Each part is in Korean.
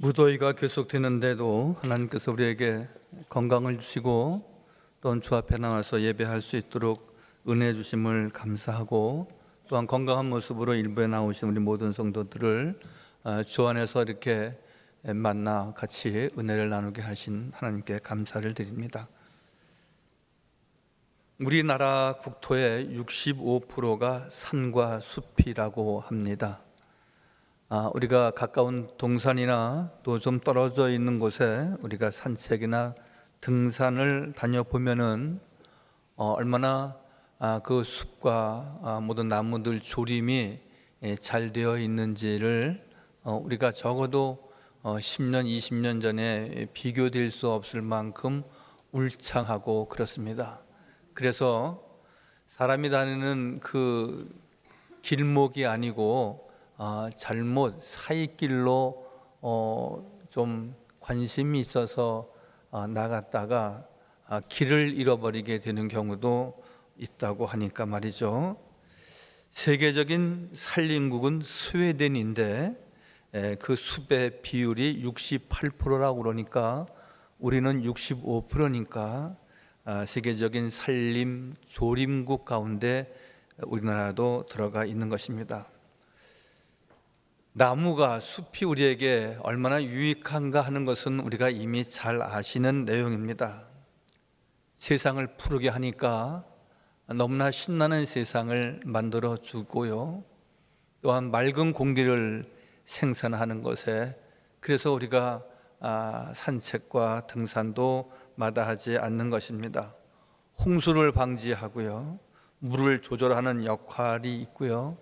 무더위가 계속되는데도 하나님께서 우리에게 건강을 주시고 또한 주 앞에 나와서 예배할 수 있도록 은혜 주심을 감사하고 또한 건강한 모습으로 일부에 나오신 우리 모든 성도들을 아, 주 안에서 이렇게 만나 같이 은혜를 나누게 하신 하나님께 감사를 드립니다. 우리나라 국토의 65%가 산과 숲이라고 합니다. 아, 우리가 가까운 동산이나 또 좀 떨어져 있는 곳에 우리가 산책이나 등산을 다녀보면은 어, 얼마나 아, 그 숲과 아, 모든 나무들 조림이 예, 잘 되어 있는지를 어, 우리가 적어도 어, 10년, 20년 전에 비교될 수 없을 만큼 울창하고 그렇습니다. 그래서 사람이 다니는 그 길목이 아니고 아, 잘못 사이길로 어, 좀 관심이 있어서 아, 나갔다가 아, 길을 잃어버리게 되는 경우도 있다고 하니까 말이죠. 세계적인 산림국은 스웨덴인데 에, 그 숲의 비율이 68%라고 그러니까 우리는 65%니까 아, 세계적인 산림 조림국 가운데 우리나라도 들어가 있는 것입니다. 나무가 숲이 우리에게 얼마나 유익한가 하는 것은 우리가 이미 잘 아시는 내용입니다. 세상을 푸르게 하니까 너무나 신나는 세상을 만들어 주고요. 또한 맑은 공기를 생산하는 것에 그래서 우리가 아, 산책과 등산도 마다하지 않는 것입니다. 홍수를 방지하고요. 물을 조절하는 역할이 있고요.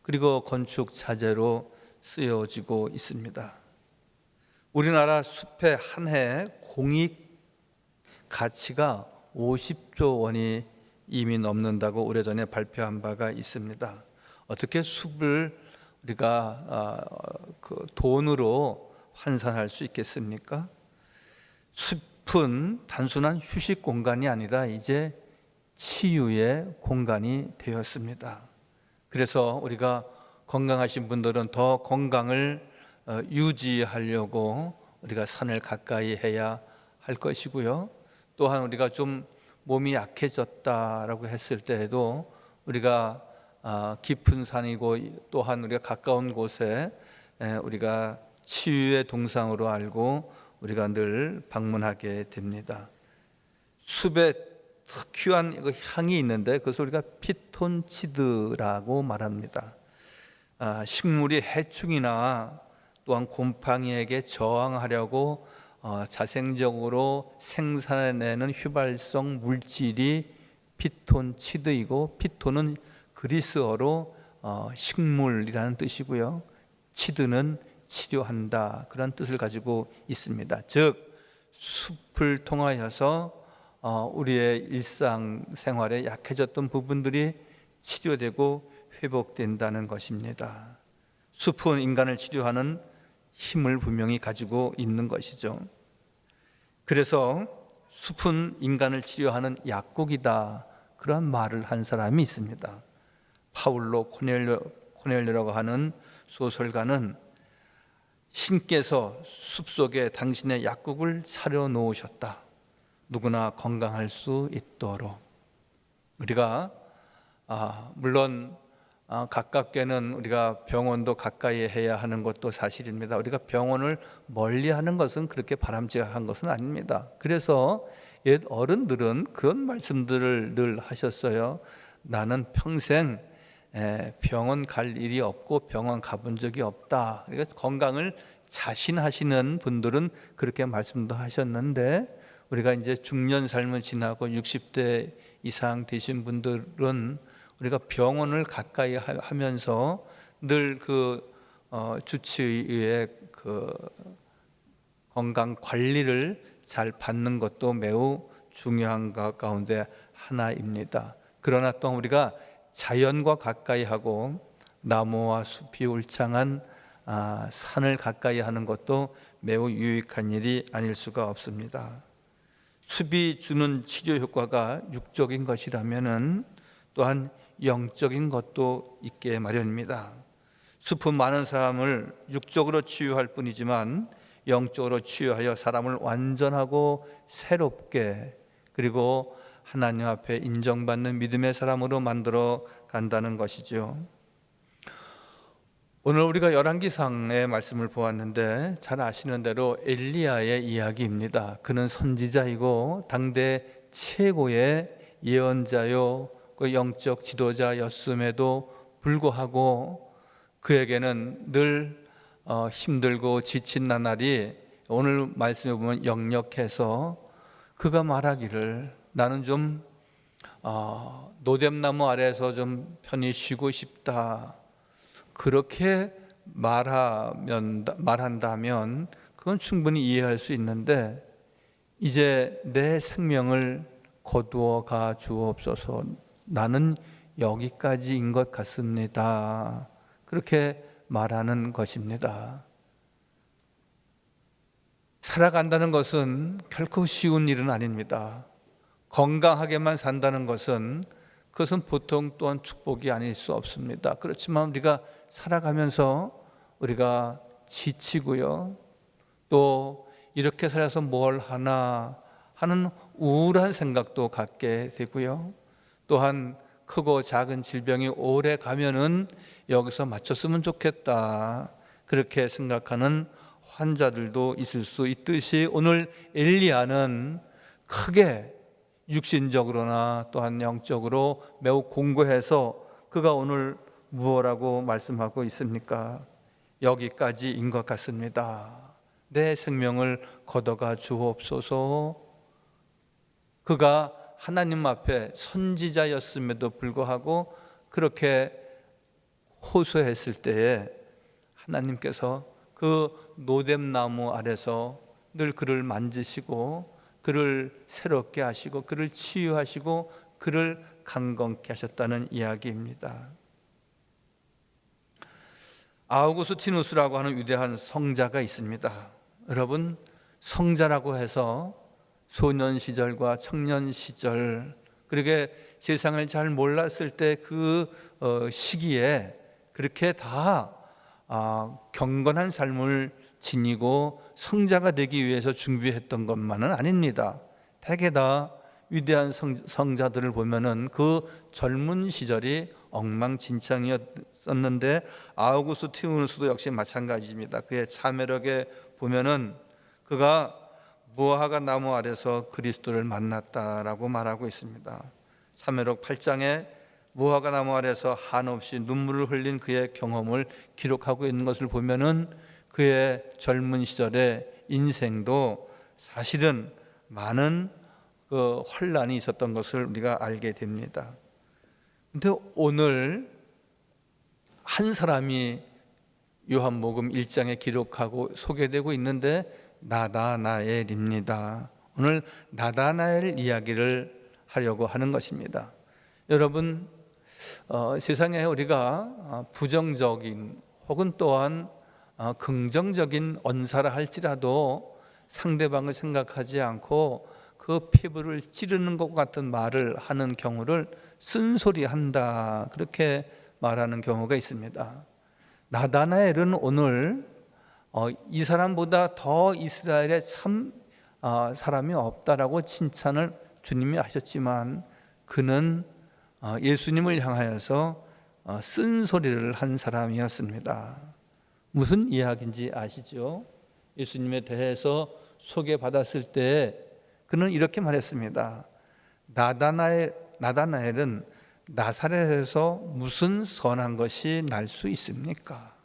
그리고 건축 자재로 쓰여지고 있습니다. 우리나라 숲의 한 해 공익 가치가 50조 원이 이미 넘는다고 오래전에 발표한 바가 있습니다. 어떻게 숲을 우리가 아, 그 돈으로 환산할 수 있겠습니까? 숲은 단순한 휴식 공간이 아니라 이제 치유의 공간이 되었습니다. 그래서 우리가 건강하신 분들은 더 건강을 어, 유지하려고 우리가 산을 가까이 해야 할 것이고요. 또한 우리가 좀 몸이 약해졌다라고 했을 때에도 우리가 아, 깊은 산이고 또한 우리가 가까운 곳에 에, 우리가 치유의 동상으로 알고 우리가 늘 방문하게 됩니다. 숲에 특유한 그 향이 있는데 그것을 우리가 피톤치드라고 말합니다. 아, 식물이 해충이나 또한 곰팡이에게 저항하려고 어, 자생적으로 생산해내는 휘발성 물질이 피톤치드이고 피톤은 그리스어로 어, 식물이라는 뜻이고요. 치드는 치료한다 그런 뜻을 가지고 있습니다. 즉 숲을 통하여서 어, 우리의 일상 생활에 약해졌던 부분들이 치료되고 회복된다는 것입니다. 숲은 인간을 치료하는 힘을 분명히 가지고 있는 것이죠. 그래서 숲은 인간을 치료하는 약국이다. 그런 말을 한 사람이 있습니다. 파울로 코넬료, 코넬료라고 하는 소설가는 신께서 숲속에 당신의 약국을 차려 놓으셨다. 누구나 건강할 수 있도록. 우리가 아, 물론 아, 가깝게는 우리가 병원도 가까이 해야 하는 것도 사실입니다. 우리가 병원을 멀리 하는 것은 그렇게 바람직한 것은 아닙니다. 그래서 옛 어른들은 그런 말씀들을 늘 하셨어요. 나는 평생 에, 병원 갈 일이 없고 병원 가본 적이 없다. 그러니까 건강을 자신하시는 분들은 그렇게 말씀도 하셨는데 우리가 이제 중년 삶을 지나고 60대 이상 되신 분들은 우리가 병원을 가까이 하- 하면서 늘그 어, 주치의의 그 건강 관리를 잘 받는 것도 매우 중요한 것 가운데 하나입니다. 그러나 또 우리가 자연과 가까이 하고 나무와 숲이 울창한 아, 산을 가까이 하는 것도 매우 유익한 일이 아닐 수가 없습니다. 숲이 주는 치료 효과가 육적인 것이라면은 또한 영적인 것도 있게 마련입니다. 숲은 많은 사람을 육적으로 치유할 뿐이지만 영적으로 치유하여 사람을 완전하고 새롭게 그리고 하나님 앞에 인정받는 믿음의 사람으로 만들어 간다는 것이죠. 오늘 우리가 열왕기상의 말씀을 보았는데 잘 아시는 대로 엘리야의 이야기입니다. 그는 선지자이고 당대 최고의 예언자요 그 영적 지도자였음에도 불구하고 그에게는 늘 어, 힘들고 지친 나날이 오늘 말씀에 보면 역력해서 그가 말하기를 나는 좀 어, 노뎀나무 아래에서 좀 편히 쉬고 싶다. 그렇게 말하면 말한다면 그건 충분히 이해할 수 있는데 이제 내 생명을 거두어 가 주옵소서. 나는 여기까지인 것 같습니다. 그렇게 말하는 것입니다. 살아간다는 것은 결코 쉬운 일은 아닙니다. 건강하게만 산다는 것은 그것은 보통 또한 축복이 아닐 수 없습니다. 그렇지만 우리가 살아가면서 우리가 지치고요. 또 이렇게 살아서 뭘 하나 하는 우울한 생각도 갖게 되고요. 또한 크고 작은 질병이 오래 가면은 여기서 맞췄으면 좋겠다. 그렇게 생각하는 환자들도 있을 수 있듯이 오늘 엘리야는 크게 육신적으로나 또한 영적으로 매우 공고해서 그가 오늘 무엇라고 말씀하고 있습니까? 여기까지인 것 같습니다. 내 생명을 걷어가 주옵소서. 그가 하나님 앞에 선지자였음에도 불구하고 그렇게 호소했을 때에 하나님께서 그 노뎀나무 아래서 늘 그를 만지시고 그를 새롭게 하시고 그를 치유하시고 그를 강건케 하셨다는 이야기입니다. 아우구스티누스라고 하는 위대한 성자가 있습니다. 여러분 성자라고 해서 소년 시절과 청년 시절 그렇게 세상을 잘 몰랐을 때 그 시기에 그렇게 다 아, 경건한 삶을 지니고 성자가 되기 위해서 준비했던 것만은 아닙니다. 대개 다 위대한 성, 자들을 보면은 그 젊은 시절이 엉망진창이었었는데 아우구스티누스도 역시 마찬가지입니다. 그의 참여력에 보면은 그가 무화과 나무 아래서 그리스도를 만났다라고 말하고 있습니다. 참여록 8장에 무화과 나무 아래서 한없이 눈물을 흘린 그의 경험을 기록하고 있는 것을 보면은 그의 젊은 시절의 인생도 사실은 많은 그 혼란이 있었던 것을 우리가 알게 됩니다. 근데 오늘 한 사람이 요한복음 1장에 기록하고 소개되고 있는데 나다나엘입니다. 오늘 나다나엘 이야기를 하려고 하는 것입니다. 여러분 어, 세상에 우리가 어, 부정적인 혹은 또한 어, 긍정적인 언사를 할지라도 상대방을 생각하지 않고 그 피부를 찌르는 것 같은 말을 하는 경우를 쓴소리한다 그렇게 말하는 경우가 있습니다. 나다나엘은 오늘 어, 이 사람보다 더 이스라엘에 참 어, 사람이 없다라고 칭찬을 주님이 하셨지만 그는 어, 예수님을 향하여서 어, 쓴소리를 한 사람이었습니다. 무슨 이야기인지 아시죠? 예수님에 대해서 소개받았을 때 그는 이렇게 말했습니다. 나다나엘, 나다나엘은 나사렛에서 무슨 선한 것이 날 수 있습니까?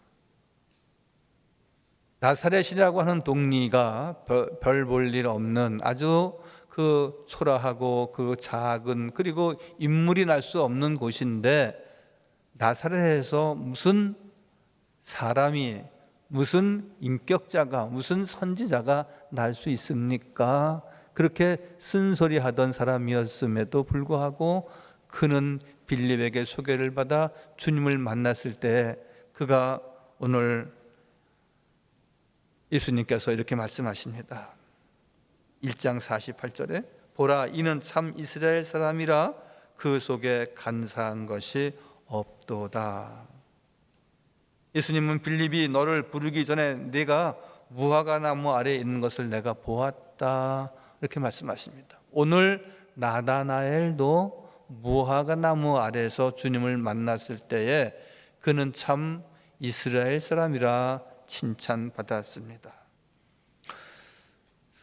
나사렛이라고 하는 동리가 별 볼 일 없는 아주 그 초라하고 그 작은 그리고 인물이 날 수 없는 곳인데 나사렛에서 무슨 사람이 무슨 인격자가 무슨 선지자가 날 수 있습니까? 그렇게 쓴소리 하던 사람이었음에도 불구하고 그는 빌립에게 소개를 받아 주님을 만났을 때 그가 오늘 예수님께서 이렇게 말씀하십니다. 1장 48절에 보라 이는 참 이스라엘 사람이라 그 속에 간사한 것이 없도다. 예수님은 빌립이 너를 부르기 전에 내가 무화과 나무 아래에 있는 것을 내가 보았다. 이렇게 말씀하십니다. 오늘 나다나엘도 무화과 나무 아래에서 주님을 만났을 때에 그는 참 이스라엘 사람이라 칭찬받았습니다.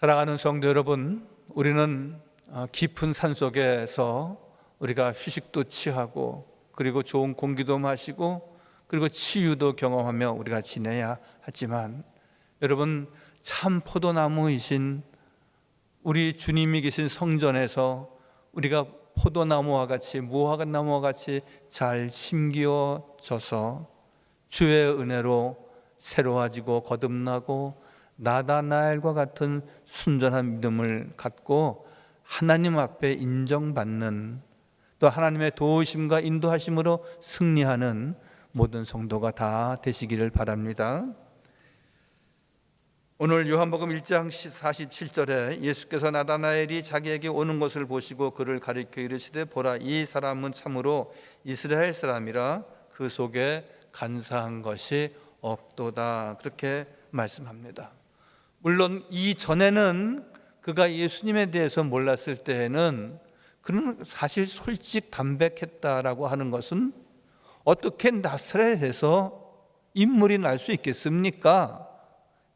사랑하는 성도 여러분, 우리는 어, 깊은 산 속에서 우리가 휴식도 취하고 그리고 좋은 공기도 마시고 그리고 치유도 경험하며 우리가 지내야 하지만 여러분 참 포도나무이신 우리 주님이 계신 성전에서 우리가 포도나무와 같이 무화과 나무와 같이 잘 심기어져서 주의 은혜로 새로워지고 거듭나고 나다나엘과 같은 순전한 믿음을 갖고 하나님 앞에 인정받는 또 하나님의 도우심과 인도하심으로 승리하는 모든 성도가 다 되시기를 바랍니다. 오늘 요한복음 1장 47절에 예수께서 나다나엘이 자기에게 오는 것을 보시고 그를 가리켜 이르시되 보라 이 사람은 참으로 이스라엘 사람이라 그 속에 간사한 것이 없도다 그렇게 말씀합니다. 물론 이 전에는 그가 예수님에 대해서 몰랐을 때에는 그는 사실 솔직 담백했다라고 하는 것은 어떻게 나사렛에서 인물이 날 수 있겠습니까?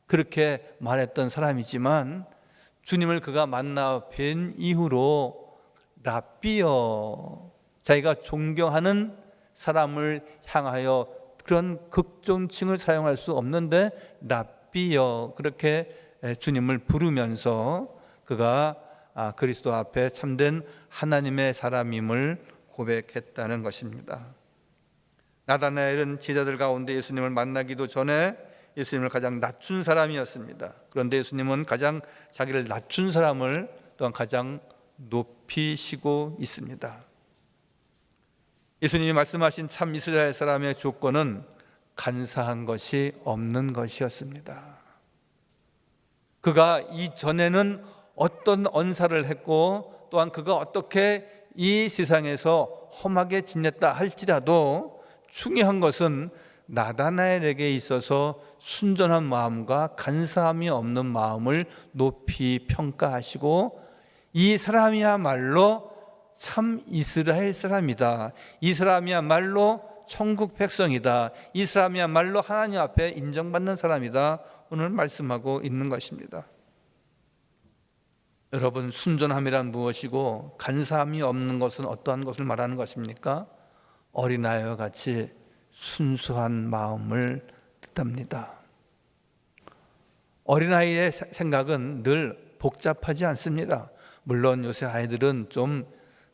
그렇게 말했던 사람이지만 주님을 그가 만나 뵌 이후로 라비어 자기가 존경하는 사람을 향하여 그런 극존칭을 사용할 수 없는데 라비어 그렇게 주님을 부르면서 그가 아, 그리스도 앞에 참된 하나님의 사람임을 고백했다는 것입니다. 나다나엘은 제자들 가운데 예수님을 만나기도 전에 예수님을 가장 낮춘 사람이었습니다. 그런데 예수님은 가장 자기를 낮춘 사람을 또한 가장 높이시고 있습니다. 예수님이 말씀하신 참 이스라엘 사람의 조건은 간사한 것이 없는 것이었습니다. 그가 이전에는 어떤 언사를 했고 또한 그가 어떻게 이 세상에서 험하게 지냈다 할지라도 중요한 것은 나다나엘에게 있어서 순전한 마음과 간사함이 없는 마음을 높이 평가하시고 이 사람이야말로 참 이스라엘 사람이다. 이 사람이야말로 천국 백성이다. 이 사람이야말로 하나님 앞에 인정받는 사람이다. 오늘 말씀하고 있는 것입니다. 여러분 순전함이란 무엇이고 간사함이 없는 것은 어떠한 것을 말하는 것입니까? 어린아이와 같이 순수한 마음을 뜻합니다. 어린아이의 생각은 늘 복잡하지 않습니다. 물론 요새 아이들은 좀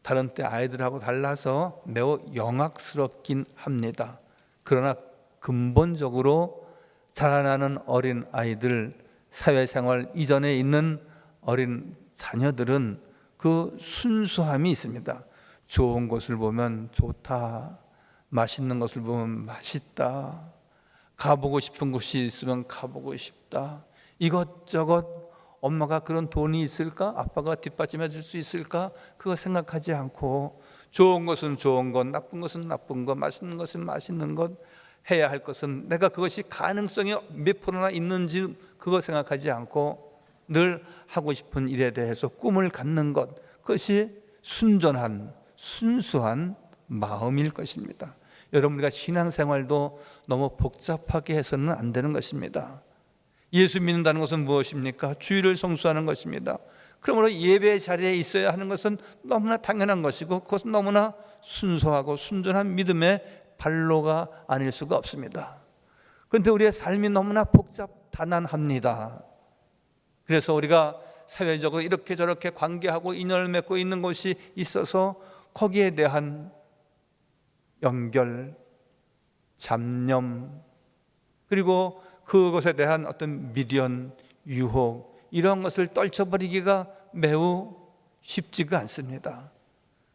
다른 때 아이들하고 달라서 매우 영악스럽긴 합니다. 그러나 근본적으로 자라나는 어린 아이들, 사회생활 이전에 있는 어린 자녀들은 그 순수함이 있습니다. 좋은 것을 보면 좋다. 맛있는 것을 보면 맛있다. 가보고 싶은 곳이 있으면 가보고 싶다. 이것저것 엄마가 그런 돈이 있을까? 아빠가 뒷받침해 줄 수 있을까? 그거 생각하지 않고 좋은 것은 좋은 것, 나쁜 것은 나쁜 것, 맛있는 것은 맛있는 것, 해야 할 것은 내가 그것이 가능성이 몇 프로나 있는지 그거 생각하지 않고 늘 하고 싶은 일에 대해서 꿈을 갖는 것 그것이 순전한 순수한 마음일 것입니다. 여러분 우리가 신앙생활도 너무 복잡하게 해서는 안 되는 것입니다. 예수 믿는다는 것은 무엇입니까? 주일을 성수하는 것입니다. 그러므로 예배 자리에 있어야 하는 것은 너무나 당연한 것이고 그것은 너무나 순수하고 순전한 믿음의 발로가 아닐 수가 없습니다. 그런데 우리의 삶이 너무나 복잡단안합니다. 그래서 우리가 사회적으로 이렇게 저렇게 관계하고 인연을 맺고 있는 것이 있어서 거기에 대한 연결, 잡념, 그리고 그것에 대한 어떤 미련, 유혹, 이런 것을 떨쳐버리기가 매우 쉽지가 않습니다.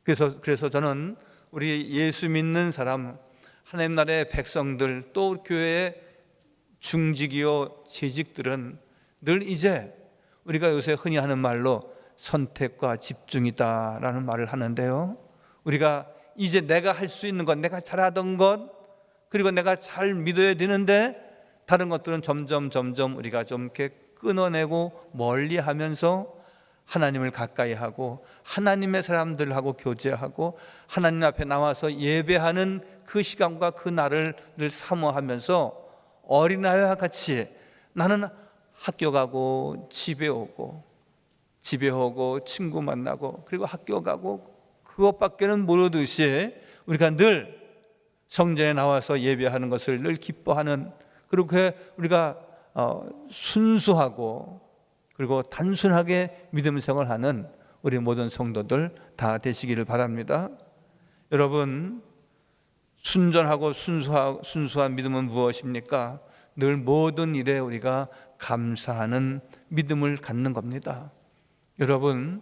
그래서, 그래서 저는 우리 예수 믿는 사람, 하나님 나라의 백성들, 또 교회의 중직이요, 재직들은 늘 이제 우리가 요새 흔히 하는 말로 선택과 집중이다라는 말을 하는데요. 우리가 이제 내가 할 수 있는 것, 내가 잘하던 것, 그리고 내가 잘 믿어야 되는데 다른 것들은 점점 점점 우리가 좀 이렇게 끊어내고 멀리하면서 하나님을 가까이 하고 하나님의 사람들하고 교제하고 하나님 앞에 나와서 예배하는 그 시간과 그 날을 늘 사모하면서 어린아이와 같이 나는 학교 가고 집에 오고 집에 오고 친구 만나고 그리고 학교 가고 그것밖에는 모르듯이 우리가 늘 성전에 나와서 예배하는 것을 늘 기뻐하는 그렇게 우리가 어, 순수하고 그리고 단순하게 믿음 생활을 하는 우리 모든 성도들 다 되시기를 바랍니다. 여러분 순전하고 순수하, 순수한 믿음은 무엇입니까? 늘 모든 일에 우리가 감사하는 믿음을 갖는 겁니다. 여러분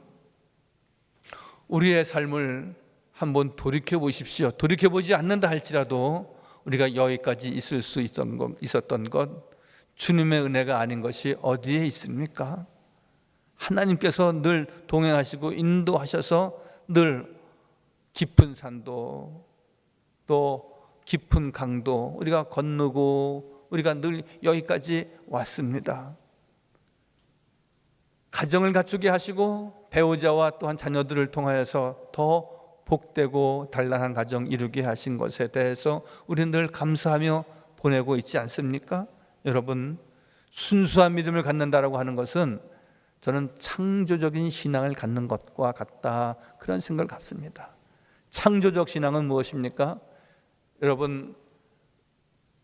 우리의 삶을 한번 돌이켜 보십시오. 돌이켜 보지 않는다 할지라도 우리가 여기까지 있을 수 있었던 것, 있었던 것 주님의 은혜가 아닌 것이 어디에 있습니까? 하나님께서 늘 동행하시고 인도하셔서 늘 깊은 산도 또 깊은 강도 우리가 건너고 우리가 늘 여기까지 왔습니다. 가정을 갖추게 하시고 배우자와 또한 자녀들을 통하여서 더 복되고 단란한 가정 이루게 하신 것에 대해서 우리는 늘 감사하며 보내고 있지 않습니까? 여러분 순수한 믿음을 갖는다라고 하는 것은 저는 창조적인 신앙을 갖는 것과 같다 그런 생각을 갖습니다. 창조적 신앙은 무엇입니까? 여러분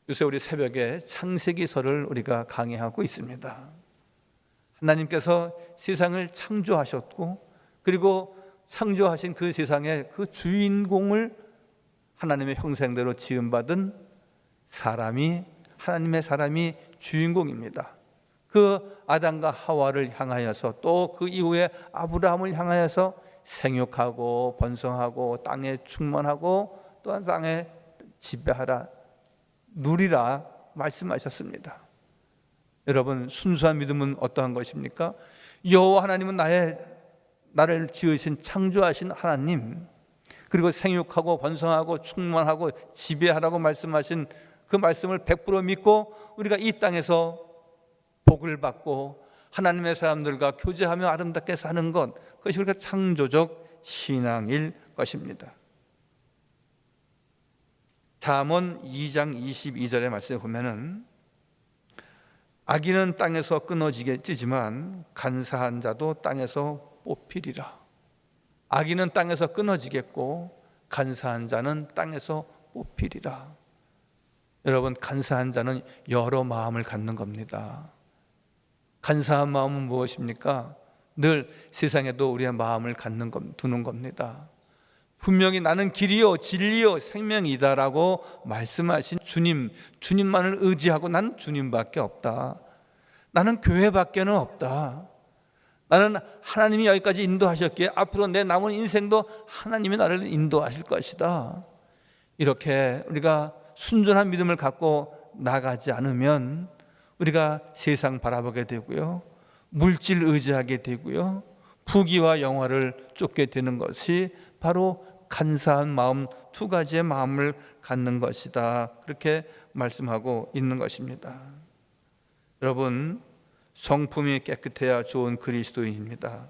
요새 우리 새벽에 창세기서를 우리가 강의하고 있습니다. 하나님께서 세상을 창조하셨고 그리고 창조하신 그 세상의 그 주인공을 하나님의 형상대로 지음받은 사람이 하나님의 사람이 주인공입니다. 그 아담과 하와를 향하여서 또 그 이후에 아브라함을 향하여서 생육하고 번성하고 땅에 충만하고 또한 땅에 지배하라 누리라 말씀하셨습니다. 여러분 순수한 믿음은 어떠한 것입니까? 여호와 하나님은 나의 나를 지으신 창조하신 하나님 그리고 생육하고 번성하고 충만하고 지배하라고 말씀하신 그 말씀을 100% 믿고 우리가 이 땅에서 복을 받고 하나님의 사람들과 교제하며 아름답게 사는 것 그것이 우리가 창조적 신앙일 것입니다. 잠언 2장 22절의 말씀에 보면은 아기는 땅에서 끊어지겠지만 간사한 자도 땅에서 뽑히리라. 아기는 땅에서 끊어지겠고 간사한 자는 땅에서 뽑히리라. 여러분 간사한 자는 여러 마음을 갖는 겁니다. 간사한 마음은 무엇입니까? 늘 세상에도 우리의 마음을 갖는 겁, 두는 겁니다. 분명히 나는 길이요 진리요 생명이다라고 말씀하신 주님, 주님만을 의지하고 나는 주님밖에 없다. 나는 교회밖에는 없다. 나는 하나님이 여기까지 인도하셨기에 앞으로 내 남은 인생도 하나님이 나를 인도하실 것이다. 이렇게 우리가 순전한 믿음을 갖고 나가지 않으면 우리가 세상 바라보게 되고요. 물질 의지하게 되고요. 부귀와 영화를 쫓게 되는 것이 바로 간사한 마음 두 가지의 마음을 갖는 것이다. 그렇게 말씀하고 있는 것입니다. 여러분, 성품이 깨끗해야 좋은 그리스도인입니다.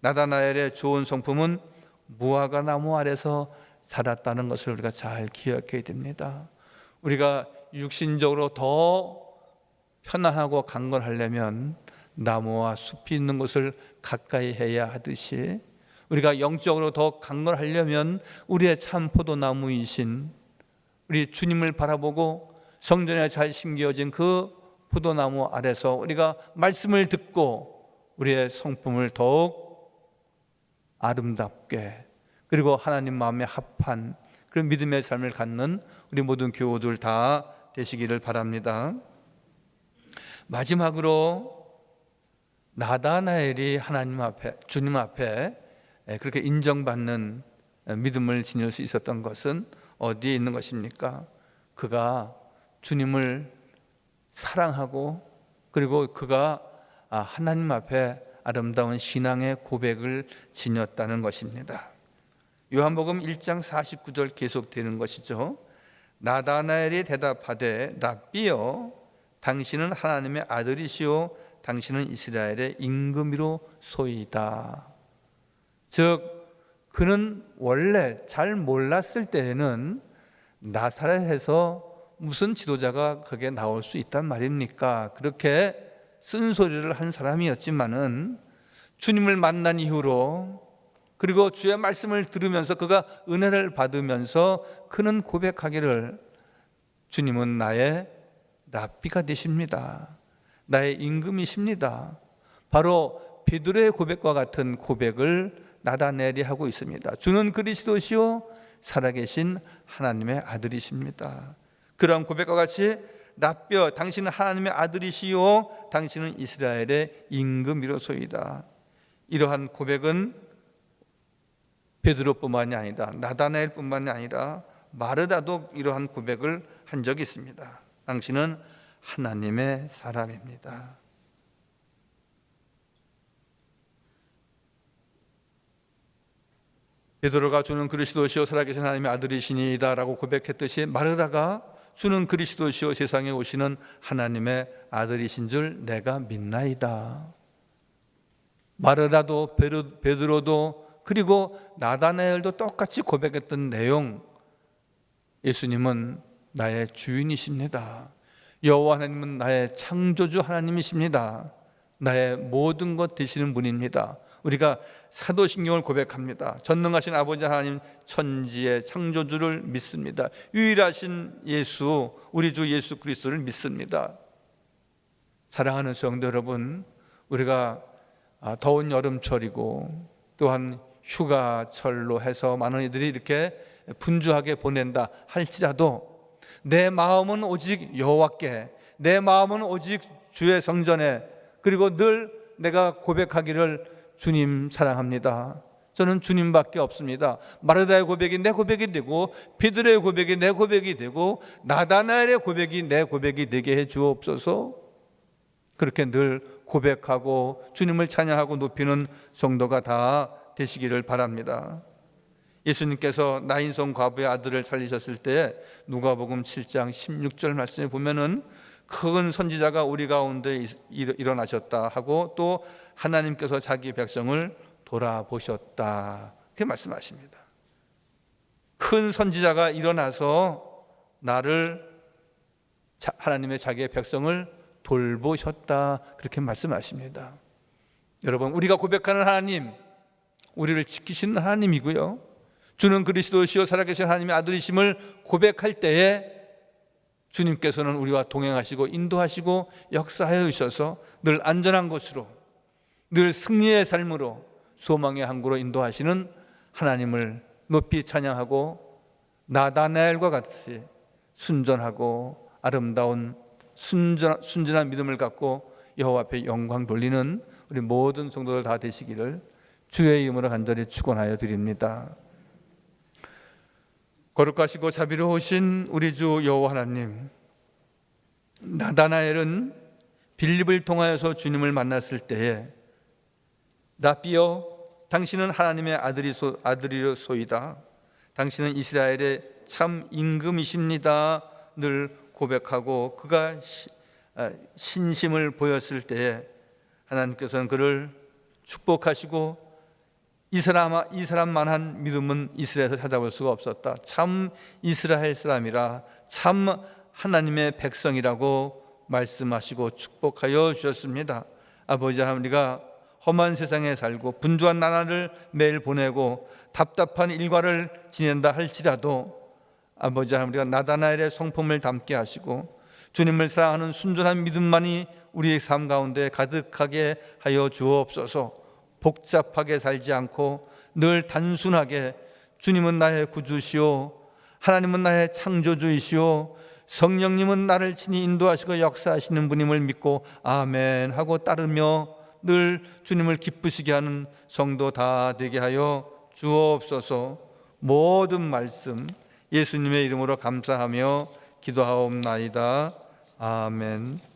나다나엘의 좋은 성품은 무화과 나무 아래서 살았다는 것을 우리가 잘 기억해야 됩니다. 우리가 육신적으로 더 편안하고 강건하려면 나무와 숲이 있는 곳을 가까이 해야 하듯이 우리가 영적으로 더 강건하려면 우리의 참 포도나무이신 우리 주님을 바라보고 성전에 잘 심겨진 그 포도나무 아래서 우리가 말씀을 듣고 우리의 성품을 더욱 아름답게 그리고 하나님 마음에 합한 그런 믿음의 삶을 갖는 우리 모든 교우들 다 되시기를 바랍니다. 마지막으로 나다나엘이 하나님 앞에 주님 앞에 그렇게 인정받는 믿음을 지닐 수 있었던 것은 어디에 있는 것입니까? 그가 주님을 사랑하고 그리고 그가 아, 하나님 앞에 아름다운 신앙의 고백을 지녔다는 것입니다. 요한복음 1장 49절 계속되는 것이죠. 나다나엘이 대답하되 랍비여 당신은 하나님의 아들이시요 당신은 이스라엘의 임금이로 소이다. 즉 그는 원래 잘 몰랐을 때에는 나사렛에서 무슨 지도자가 거기에 나올 수 있단 말입니까? 그렇게 쓴소리를 한 사람이었지만은 주님을 만난 이후로 그리고 주의 말씀을 들으면서 그가 은혜를 받으면서 그는 고백하기를 주님은 나의 랍비가 되십니다. 나의 임금이십니다. 바로 베드로의 고백과 같은 고백을 나다넬이 하고 있습니다. 주는 그리스도시요 살아계신 하나님의 아들이십니다. 그러한 고백과 같이 랍비여 당신은 하나님의 아들이시요 당신은 이스라엘의 임금이로소이다. 이러한 고백은 베드로뿐만이 아니라 나다나엘뿐만이 아니라 마르다도 이러한 고백을 한 적이 있습니다. 당신은 하나님의 사람입니다. 베드로가 주는 그리스도시요 살아계신 하나님의 아들이시니이다라고 고백했듯이 마르다가 주는 그리스도시요 세상에 오시는 하나님의 아들이신 줄 내가 믿나이다. 마르다도 베드로도 그리고 나다나엘도 똑같이 고백했던 내용 예수님은 나의 주인이십니다. 여호와 하나님은 나의 창조주 하나님이십니다. 나의 모든 것 되시는 분입니다. 우리가 사도신경을 고백합니다. 전능하신 아버지 하나님 천지의 창조주를 믿습니다. 유일하신 예수 우리 주 예수 그리스도를 믿습니다. 사랑하는 성도 여러분, 우리가 아, 더운 여름철이고 또한 휴가철로 해서 많은 이들이 이렇게 분주하게 보낸다 할지라도 내 마음은 오직 여호와께 내 마음은 오직 주의 성전에 그리고 늘 내가 고백하기를 주님 사랑합니다. 저는 주님밖에 없습니다. 마르다의 고백이 내 고백이 되고 비드레의 고백이 내 고백이 되고 나다나엘의 고백이 내 고백이 되게 해 주옵소서. 그렇게 늘 고백하고 주님을 찬양하고 높이는 성도가 다 되시기를 바랍니다. 예수님께서 나인성 과부의 아들을 살리셨을 때 누가복음 7장 16절 말씀에 보면은 큰 선지자가 우리 가운데 일어나셨다 하고 또 하나님께서 자기 백성을 돌아보셨다. 그렇게 말씀하십니다. 큰 선지자가 일어나서 나를 하나님의 자기의 백성을 돌보셨다. 그렇게 말씀하십니다. 여러분, 우리가 고백하는 하나님, 우리를 지키시는 하나님이고요. 주는 그리스도시요 살아계신 하나님의 아들이심을 고백할 때에 주님께서는 우리와 동행하시고 인도하시고 역사하여 주셔서 늘 안전한 곳으로 늘 승리의 삶으로 소망의 항구로 인도하시는 하나님을 높이 찬양하고 나다나엘과 같이 순전하고 아름다운 순전, 순전한 믿음을 갖고 여호와 앞에 영광 돌리는 우리 모든 성도들 다 되시기를 주의 이름으로 간절히 축원하여 드립니다. 거룩하시고 자비로우신 우리 주 여호와 하나님 나다나엘은 빌립을 통하여서 주님을 만났을 때에 나비여 당신은 하나님의 아들이 소, 아들이소이다. 당신은 이스라엘의 참 임금이십니다. 늘 고백하고 그가 시, 아, 신심을 보였을 때에 하나님께서는 그를 축복하시고 이 사람 이 사람만한 믿음은 이스라엘에서 찾아볼 수가 없었다. 참 이스라엘 사람이라 참 하나님의 백성이라고 말씀하시고 축복하여 주셨습니다. 아버지 하나님 우리가 험한 세상에 살고 분주한 나날을 매일 보내고 답답한 일과를 지낸다 할지라도 아버지 하나님 우리가 나다나엘의 성품을 담게 하시고 주님을 사랑하는 순전한 믿음만이 우리의 삶 가운데 가득하게 하여 주옵소서. 복잡하게 살지 않고 늘 단순하게 주님은 나의 구주시오 하나님은 나의 창조주이시오 성령님은 나를 친히 인도하시고 역사하시는 분임을 믿고 아멘 하고 따르며 늘 주님을 기쁘시게 하는 성도 다 되게 하여 주옵소서. 모든 말씀 예수님의 이름으로 감사하며 기도하옵나이다. 아멘